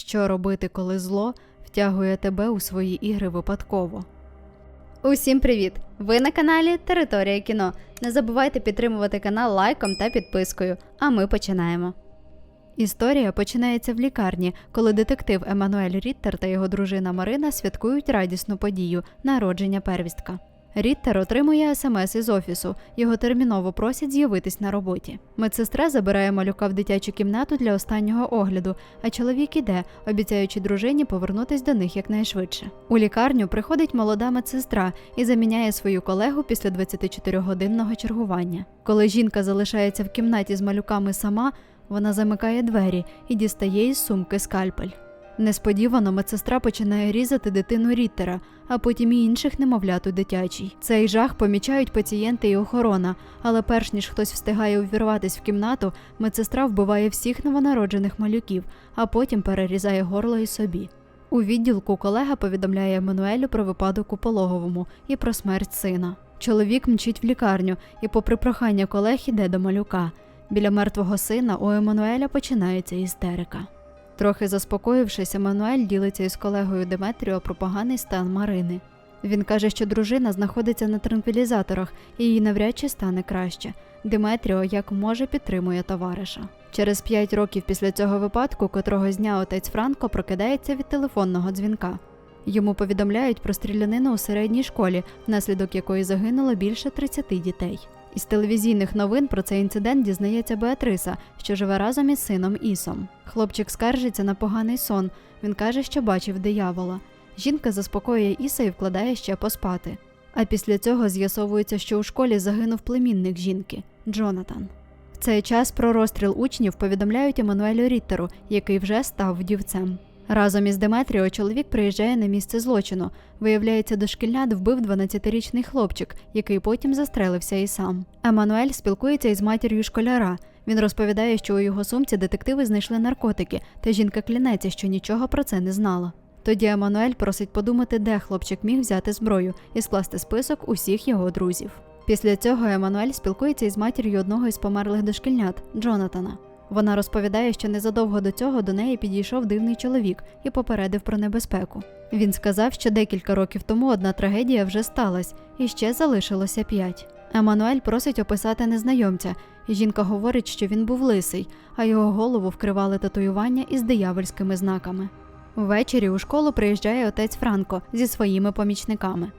Що робити, коли зло втягує тебе у свої ігри випадково? Усім привіт! Ви на каналі Територія кіно. Не забувайте підтримувати канал лайком та підпискою. А ми починаємо. Історія починається в лікарні, коли детектив Еммануель Ріттер та його дружина Марина святкують радісну подію народження первістка. Ріттер отримує смс із офісу. Його терміново просять з'явитись на роботі. Медсестра забирає малюка в дитячу кімнату для останнього огляду, а чоловік іде, обіцяючи дружині повернутись до них якнайшвидше. У лікарню приходить молода медсестра і заміняє свою колегу після 24-годинного чергування. Коли жінка залишається в кімнаті з малюками сама, вона замикає двері і дістає із сумки скальпель. Несподівано медсестра починає різати дитину Ріттера, а потім і інших немовлят у дитячій. Цей жах помічають пацієнти і охорона, але перш ніж хтось встигає увірватись в кімнату, медсестра вбиває всіх новонароджених малюків, а потім перерізає горло і собі. У відділку колега повідомляє Еммануелю про випадок у пологовому і про смерть сина. Чоловік мчить в лікарню і, попри прохання колег, іде до малюка. Біля мертвого сина у Еммануеля починається істерика. Трохи заспокоївшись, Еммануель ділиться із колегою Деметріо про поганий стан Марини. Він каже, що дружина знаходиться на транквілізаторах і їй навряд чи стане краще. Деметріо як може підтримує товариша. Через п'ять років після цього випадку, котрого дня отець Франко прокидається від телефонного дзвінка. Йому повідомляють про стрілянину у середній школі, внаслідок якої загинуло більше 30 дітей. Із телевізійних новин про цей інцидент дізнається Беатриса, що живе разом із сином Ісом. Хлопчик скаржиться на поганий сон. Він каже, що бачив диявола. Жінка заспокоює Іса і вкладає ще поспати. А після цього з'ясовується, що у школі загинув племінник жінки Джонатан. В цей час про розстріл учнів повідомляють Еммануелю Ріттеру, який вже став вдівцем. Разом із Деметріо чоловік приїжджає на місце злочину. Виявляється, дошкільнят вбив 12-річний хлопчик, який потім застрелився і сам. Еммануель спілкується із матір'ю школяра. Він розповідає, що у його сумці детективи знайшли наркотики, та жінка клянеться, що нічого про це не знала. Тоді Еммануель просить подумати, де хлопчик міг взяти зброю і скласти список усіх його друзів. Після цього Еммануель спілкується із матір'ю одного із померлих дошкільнят Джонатана. Вона розповідає, що незадовго до цього до неї підійшов дивний чоловік і попередив про небезпеку. Він сказав, що декілька років тому одна трагедія вже сталася, і ще залишилося п'ять. Еммануель просить описати незнайомця, жінка говорить, що він був лисий, а його голову вкривали татуювання із диявольськими знаками. Ввечері у школу приїжджає отець Франко зі своїми помічниками.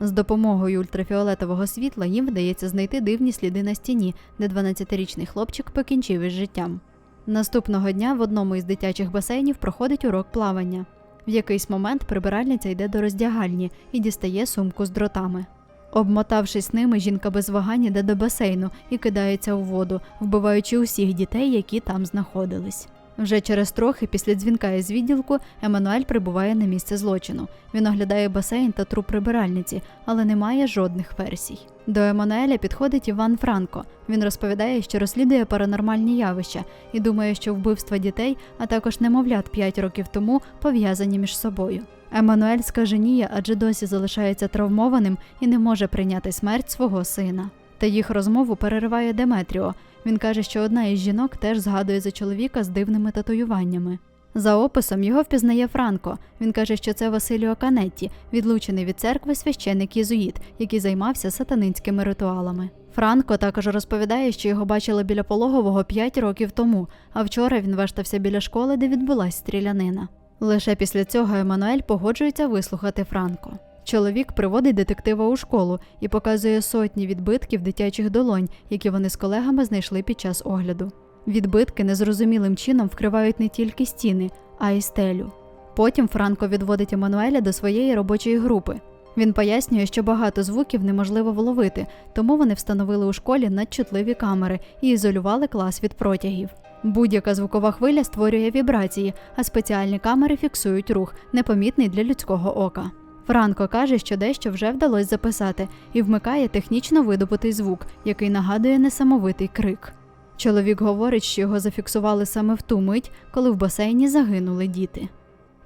З допомогою ультрафіолетового світла їм вдається знайти дивні сліди на стіні, де 12-річний хлопчик покінчив із життям. Наступного дня в одному із дитячих басейнів проходить урок плавання. В якийсь момент прибиральниця йде до роздягальні і дістає сумку з дротами. Обмотавшись ними, жінка без вагань йде до басейну і кидається у воду, вбиваючи усіх дітей, які там знаходились. Вже через трохи після дзвінка із відділку Еммануель прибуває на місце злочину. Він оглядає басейн та труп прибиральниці, але немає жодних версій. До Еммануеля підходить Іван Франко. Він розповідає, що розслідує паранормальні явища і думає, що вбивства дітей, а також немовлят 5 років тому пов'язані між собою. Еммануель скаженіє, адже досі залишається травмованим і не може прийняти смерть свого сина. Та їх розмову перериває Деметріо. Він каже, що одна із жінок теж згадує за чоловіка з дивними татуюваннями. За описом його впізнає Франко. Він каже, що це Василіо Канетті, відлучений від церкви священник єзуїт, який займався сатанинськими ритуалами. Франко також розповідає, що його бачили біля пологового 5 років тому, а вчора він вештався біля школи, де відбулась стрілянина. Лише після цього Еммануель погоджується вислухати Франко. Чоловік приводить детектива у школу і показує сотні відбитків дитячих долонь, які вони з колегами знайшли під час огляду. Відбитки незрозумілим чином вкривають не тільки стіни, а й стелю. Потім Франко відводить Еммануеля до своєї робочої групи. Він пояснює, що багато звуків неможливо вловити, тому вони встановили у школі надчутливі камери і ізолювали клас від протягів. Будь-яка звукова хвиля створює вібрації, а спеціальні камери фіксують рух, непомітний для людського ока. Франко каже, що дещо вже вдалося записати і вмикає технічно видобутий звук, який нагадує несамовитий крик. Чоловік говорить, що його зафіксували саме в ту мить, коли в басейні загинули діти.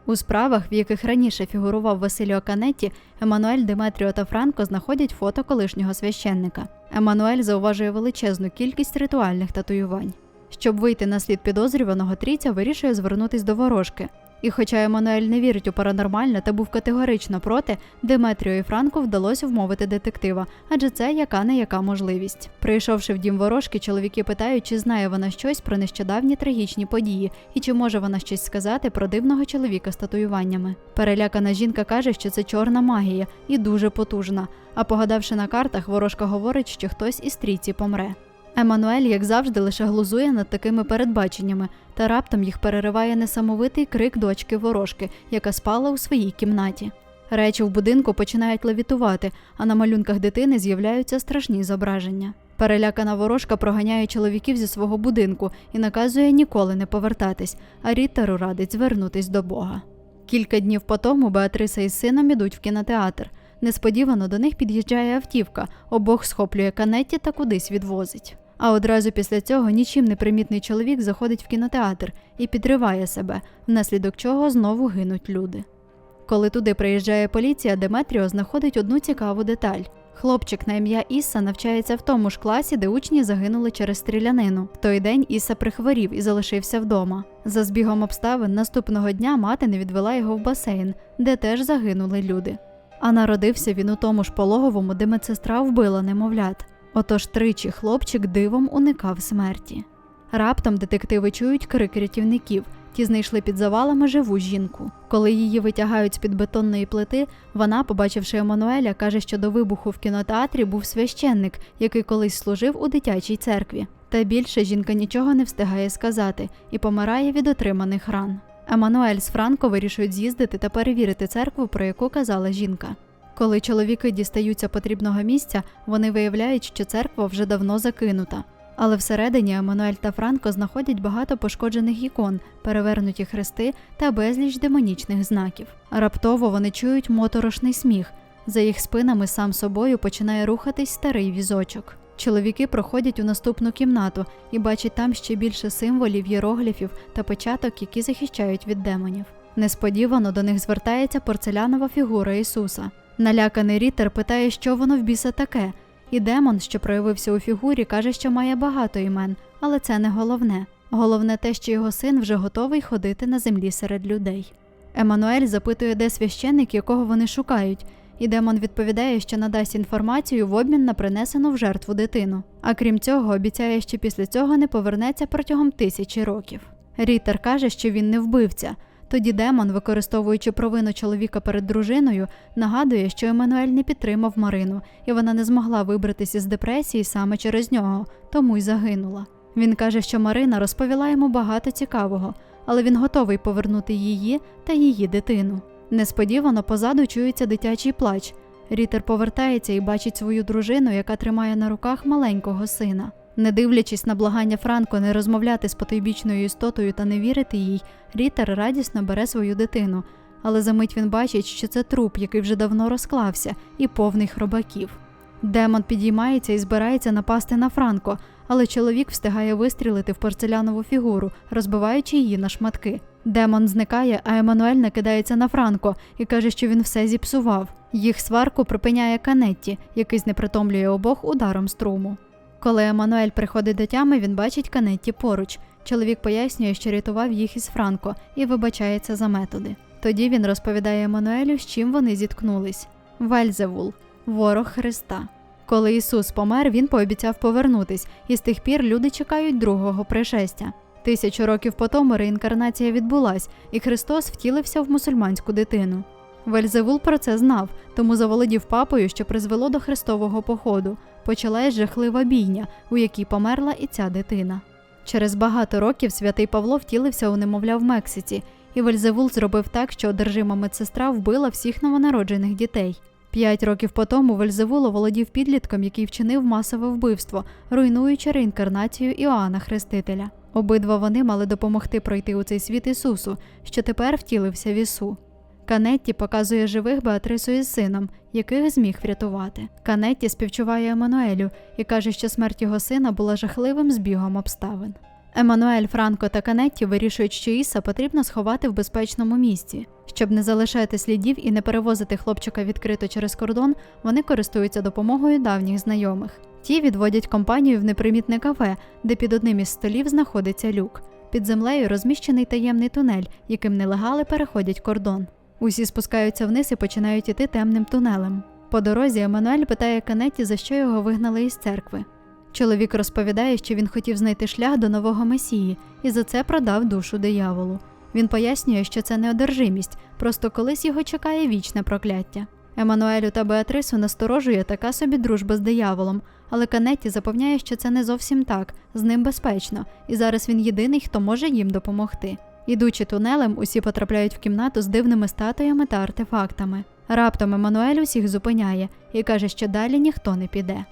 У справах, в яких раніше фігурував Василіо Канетті, Еммануель Деметріо та Франко знаходять фото колишнього священника. Еммануель зауважує величезну кількість ритуальних татуювань. Щоб вийти на слід підозрюваного, трійця вирішує звернутись до ворожки. І хоча Еммануель не вірить у паранормальне та був категорично проти, Деметріо і Франку вдалося вмовити детектива, адже це яка не яка можливість. Прийшовши в дім ворожки, чоловіки питають, чи знає вона щось про нещодавні трагічні події і чи може вона щось сказати про дивного чоловіка з татуюваннями. Перелякана жінка каже, що це чорна магія і дуже потужна. А погадавши на картах, ворожка говорить, що хтось із трійці помре. Еммануель, як завжди, лише глузує над такими передбаченнями, та раптом їх перериває несамовитий крик дочки ворожки, яка спала у своїй кімнаті. Речі в будинку починають левітувати, а на малюнках дитини з'являються страшні зображення. Перелякана ворожка проганяє чоловіків зі свого будинку і наказує ніколи не повертатись, а Ріттеру радить звернутись до Бога. Кілька днів по тому Беатриса із сином ідуть в кінотеатр. Несподівано до них під'їжджає автівка, обох схоплює канеті та кудись відвозить. А одразу після цього нічим не примітний чоловік заходить в кінотеатр і підриває себе, внаслідок чого знову гинуть люди. Коли туди приїжджає поліція, Деметріо знаходить одну цікаву деталь. Хлопчик на ім'я Ісса навчається в тому ж класі, де учні загинули через стрілянину. В той день Ісса прихворів і залишився вдома. За збігом обставин наступного дня мати не відвела його в басейн, де теж загинули люди. А народився він у тому ж пологовому, де медсестра вбила немовлят. Отож тричі хлопчик дивом уникав смерті. Раптом детективи чують крик рятівників. Ті знайшли під завалами живу жінку. Коли її витягають з під бетонної плити, вона, побачивши Еммануеля, каже, що до вибуху в кінотеатрі був священник, який колись служив у дитячій церкві. Та більше жінка нічого не встигає сказати і помирає від отриманих ран. Еммануель з Франко вирішують з'їздити та перевірити церкву, про яку казала жінка. Коли чоловіки дістаються потрібного місця, вони виявляють, що церква вже давно закинута. Але всередині Еммануель та Франко знаходять багато пошкоджених ікон, перевернуті хрести та безліч демонічних знаків. Раптово вони чують моторошний сміх. За їх спинами сам собою починає рухатись старий візочок. Чоловіки проходять у наступну кімнату і бачать там ще більше символів, єрогліфів та печаток, які захищають від демонів. Несподівано до них звертається порцелянова фігура Ісуса. Наляканий Рітер питає, що воно в біса таке, і демон, що проявився у фігурі, каже, що має багато імен, але це не головне. Головне те, що його син вже готовий ходити на землі серед людей. Еммануель запитує, де священник, якого вони шукають, і демон відповідає, що надасть інформацію в обмін на принесену в жертву дитину. А крім цього, обіцяє, що після цього не повернеться протягом тисячі років. Рітер каже, що він не вбивця. Тоді демон, використовуючи провину чоловіка перед дружиною, нагадує, що Еммануель не підтримав Марину, і вона не змогла вибратися з депресії саме через нього, тому й загинула. Він каже, що Марина розповіла йому багато цікавого, але він готовий повернути її та її дитину. Несподівано позаду чується дитячий плач. Рітер повертається і бачить свою дружину, яка тримає на руках маленького сина. Не дивлячись на благання Франко не розмовляти з потойбічною істотою та не вірити їй, Рітер радісно бере свою дитину, але за мить він бачить, що це труп, який вже давно розклався, і повний хробаків. Демон підіймається і збирається напасти на Франко, але чоловік встигає вистрілити в порцелянову фігуру, розбиваючи її на шматки. Демон зникає, а Еммануель накидається на Франко і каже, що він все зіпсував. Їх сварку припиняє Канетті, який знепритомлює обох ударом струму. Коли Еммануель приходить до тями, він бачить Канетті поруч. Чоловік пояснює, що рятував їх із Франко і вибачається за методи. Тоді він розповідає Еммануелю, з чим вони зіткнулись. Вельзевул ворог Христа. Коли Ісус помер, він пообіцяв повернутись, і з тих пір люди чекають другого пришестя. Тисячу років по тому реінкарнація відбулась, і Христос втілився в мусульманську дитину. Вельзевул про це знав, тому заволодів папою, що призвело до хрестового походу. Почалась жахлива бійня, у якій померла і ця дитина. Через багато років святий Павло втілився у немовля в Мексиці, і Вельзевул зробив так, що одержима медсестра вбила всіх новонароджених дітей. П'ять років по тому Вельзевул оволодів підлітком, який вчинив масове вбивство, руйнуючи реінкарнацію Іоанна Хрестителя. Обидва вони мали допомогти пройти у цей світ Ісусу, що тепер втілився в Ісу. Канетті показує живих Беатрису із сином, яких зміг врятувати. Канетті співчуває Еммануелю і каже, що смерть його сина була жахливим збігом обставин. Еммануель, Франко та Канетті вирішують, що Іса потрібно сховати в безпечному місці. Щоб не залишати слідів і не перевозити хлопчика відкрито через кордон, вони користуються допомогою давніх знайомих. Ті відводять компанію в непримітне кафе, де під одним із столів знаходиться люк. Під землею розміщений таємний тунель, яким нелегали переходять кордон. Усі спускаються вниз і починають іти темним тунелем. По дорозі Еммануель питає Канетті, за що його вигнали із церкви. Чоловік розповідає, що він хотів знайти шлях до нового месії і за це продав душу дияволу. Він пояснює, що це не одержимість, просто колись його чекає вічне прокляття. Еммануелю та Беатрису насторожує така собі дружба з дияволом, але Канетті запевняє, що це не зовсім так, з ним безпечно, і зараз він єдиний, хто може їм допомогти. Ідучи тунелем, усі потрапляють в кімнату з дивними статуями та артефактами. Раптом Еммануель усіх зупиняє і каже, що далі ніхто не піде.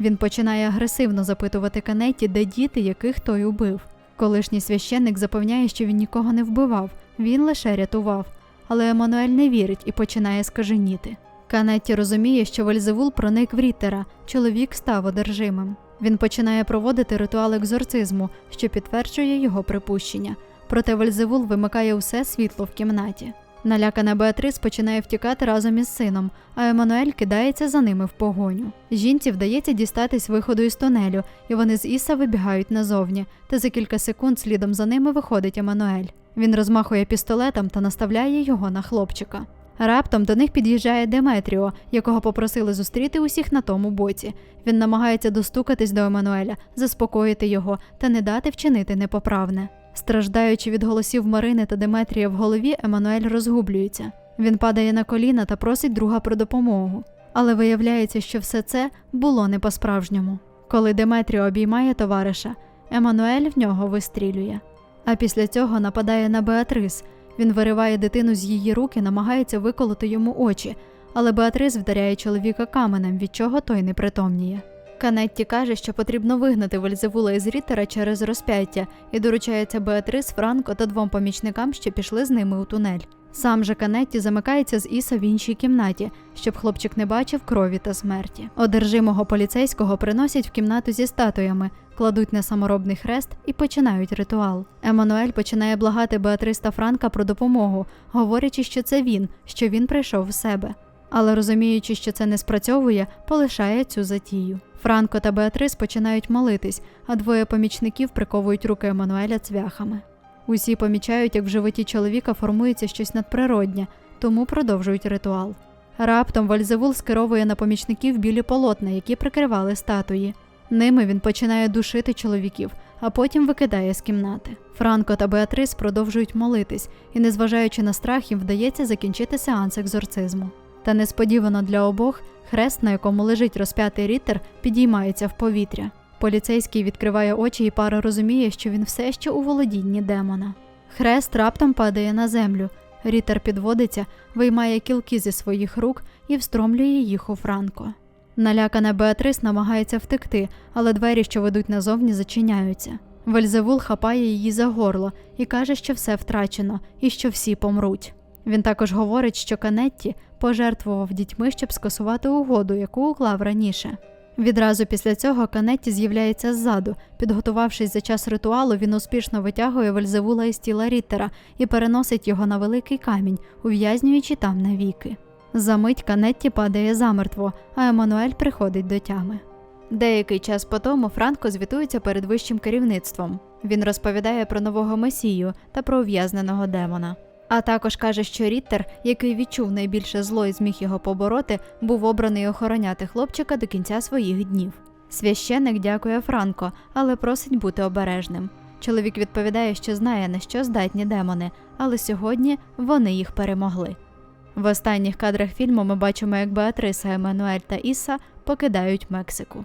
Він починає агресивно запитувати Канетті, де діти, яких той убив. Колишній священник запевняє, що він нікого не вбивав, він лише рятував. Але Еммануель не вірить і починає скаженіти. Канетті розуміє, що Вельзевул проник в Ріттера, чоловік став одержимим. Він починає проводити ритуал екзорцизму, що підтверджує його припущення. Проте Вельзевул вимикає усе світло в кімнаті. Налякана Беатрис починає втікати разом із сином, а Еммануель кидається за ними в погоню. Жінці вдається дістатись виходу із тунелю, і вони з Іса вибігають назовні, та за кілька секунд слідом за ними виходить Еммануель. Він розмахує пістолетом та наставляє його на хлопчика. Раптом до них під'їжджає Деметріо, якого попросили зустріти усіх на тому боці. Він намагається достукатись до Еммануеля, заспокоїти його та не дати вчинити непоправне. Страждаючи від голосів Марини та Деметрія в голові, Еммануель розгублюється. Він падає на коліна та просить друга про допомогу. Але виявляється, що все це було не по-справжньому. Коли Деметріо обіймає товариша, Еммануель в нього вистрілює. А після цього нападає на Беатрис. Він вириває дитину з її рук і намагається виколоти йому очі, але Беатрис вдаряє чоловіка каменем, від чого той не притомніє. Канетті каже, що потрібно вигнати Вельзевула із Ріттера через розп'яття і доручається Беатрис, Франко та двом помічникам, що пішли з ними у тунель. Сам же Канетті замикається з Іса в іншій кімнаті, щоб хлопчик не бачив крові та смерті. Одержимого поліцейського приносять в кімнату зі статуями, кладуть на саморобний хрест і починають ритуал. Еммануель починає благати Беатрис та Франка про допомогу, говорячи, що це він, що він прийшов в себе. Але розуміючи, що це не спрацьовує, полишає цю затію. Франко та Беатрис починають молитись, а двоє помічників приковують руки Еммануеля цвяхами. Усі помічають, як в животі чоловіка формується щось надприроднє, тому продовжують ритуал. Раптом Вальзевул скеровує на помічників білі полотна, які прикривали статуї. Ними він починає душити чоловіків, а потім викидає з кімнати. Франко та Беатрис продовжують молитись, і, незважаючи на страх, їм вдається закінчити сеанс екзорцизму. Та несподівано для обох хрест, на якому лежить розп'ятий рітер, підіймається в повітря. Поліцейський відкриває очі і пара розуміє, що він все ще у володінні демона. Хрест раптом падає на землю. Рітер підводиться, виймає кілки зі своїх рук і встромлює їх у Франко. Налякана Беатрис намагається втекти, але двері, що ведуть назовні, зачиняються. Вельзевул хапає її за горло і каже, що все втрачено і що всі помруть. Він також говорить, що Канетті пожертвував дітьми, щоб скасувати угоду, яку уклав раніше. Відразу після цього Канетті з'являється ззаду. Підготувавшись за час ритуалу, він успішно витягує Вельзевула із тіла Ріттера і переносить його на великий камінь, ув'язнюючи там навіки. Замить Канетті падає замертво, а Еммануель приходить до тями. Деякий час по тому Франко звітується перед вищим керівництвом. Він розповідає про нового месію та про ув'язненого демона. А також каже, що Ріттер, який відчув найбільше зло і зміг його побороти, був обраний охороняти хлопчика до кінця своїх днів. Священник дякує Франко, але просить бути обережним. Чоловік відповідає, що знає, на що здатні демони, але сьогодні вони їх перемогли. В останніх кадрах фільму ми бачимо, як Беатриса, Еммануель та Іса покидають Мексику.